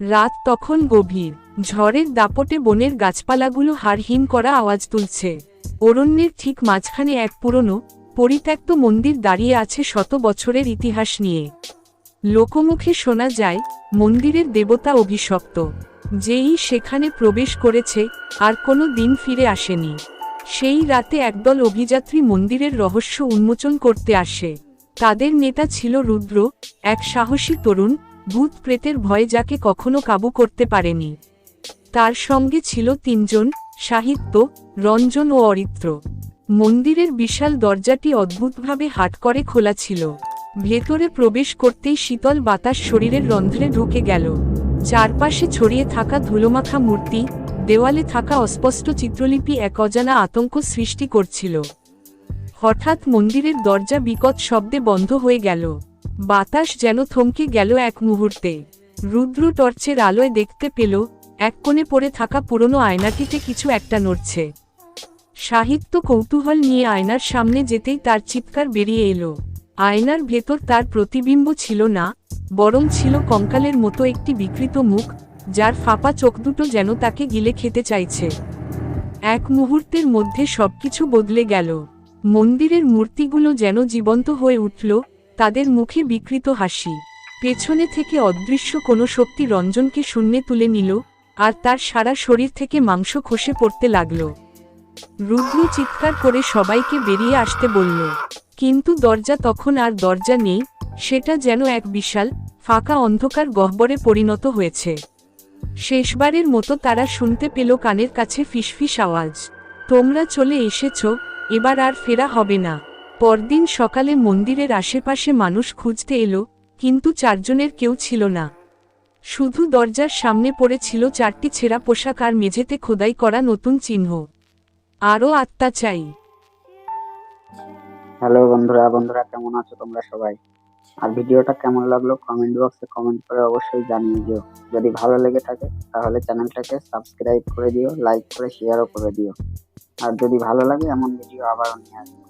রাত তখন গভীর। ঝড়ের দাপটে বনের গাছপালাগুলো হাড়হীন করা আওয়াজ তুলছে। অরণ্যের ঠিক মাঝখানে এক পুরনো, পরিত্যক্ত মন্দির দাঁড়িয়ে আছে শত বছরের ইতিহাস নিয়ে। লোকমুখে শোনা যায়, মন্দিরের দেবতা অভিশপ্ত। যেই সেখানে প্রবেশ করেছে, আর কোনো দিন ফিরে আসেনি। সেই রাতে একদল অভিযাত্রী মন্দিরের রহস্য উন্মোচন করতে আসে। তাদের নেতা ছিল রুদ্র, এক সাহসী তরুণ ভূত প্রেতের ভয়ে যাকে কখনো কাবু করতে পারেনি। তার সঙ্গে ছিল তিনজন, সাহিত্য, রঞ্জন ও অরিত্র। মন্দিরের বিশাল দরজাটি অদ্ভুতভাবে হাট করে খোলা ছিল। ভেতরে প্রবেশ করতেই শীতল বাতাস শরীরের রন্ধ্রে ঢুকে গেল। চারপাশে ছড়িয়ে থাকা ধুলোমাখা মূর্তি, দেওয়ালে থাকা অস্পষ্ট চিত্রলিপি এক অজানা আতঙ্ক সৃষ্টি করছিল। হঠাৎ মন্দিরের দরজা বিকট শব্দে বন্ধ হয়ে গেল। বাতাস যেন থমকে গেল এক মুহূর্তে। রুদ্র টর্চের আলোয় দেখতে পেল, এক কোণে পড়ে থাকা পুরনো আয়নাটিতে কিছু একটা নড়ছে। সাহিত্য কৌতূহল নিয়ে আয়নার সামনে যেতেই তার চিৎকার বেরিয়ে এলো। আয়নার ভেতর তার প্রতিবিম্ব ছিল না, বরং ছিল কঙ্কালের মতো একটি বিকৃত মুখ, যার ফাঁপা চোখ দুটো যেন তাকে গিলে খেতে চাইছে। এক মুহূর্তের মধ্যে সবকিছু বদলে গেল। মন্দিরের মূর্তিগুলো যেন জীবন্ত হয়ে উঠল তাদের মুখে বিকৃত হাসি। পেছনে থেকে অদৃশ্য কোনো শক্তি রঞ্জনকে শূন্যে তুলে নিল, আর তার সারা শরীর থেকে মাংস খসে পড়তে লাগল। রুদ্র চিৎকার করে সবাইকে বেরিয়ে আসতে বলল, কিন্তু দরজা তখন আর দরজা নেই, সেটা যেন এক বিশাল, ফাঁকা অন্ধকার গহ্বরে পরিণত হয়েছে। শেষবারের মতো তারা শুনতে পেল কানের কাছে ফিসফিস আওয়াজ, তোমরা চলে এসেছ, এবার আর ফেরা হবে না। পরদিন সকালে মন্দিরের আশেপাশে মানুষ খুঁজতে এলো, কিন্তু চারজনের কেউ ছিল না। শুধু দরজার সামনে পড়েছিল চারটি ছেঁড়া পোশাক আর মেঝেতে খোদাই করা নতুন চিহ্ন। আরও আত্মা চাই। হ্যালো বন্ধুরা বন্ধুরা কেমন আছো তোমরা সবাই? আর ভিডিওটা কেমন লাগল কমেন্ট বক্সে কমেন্ট করে অবশ্যই জানিয়ে দিও। যদি ভালো লেগে থাকে, তাহলে চ্যানেলটাকে সাবস্ক্রাইব করে দিও লাইক করে শেয়ারও করে দিও। আর যদি ভালো লাগে, এমন ভিডিও আবারও নিয়ে আসব।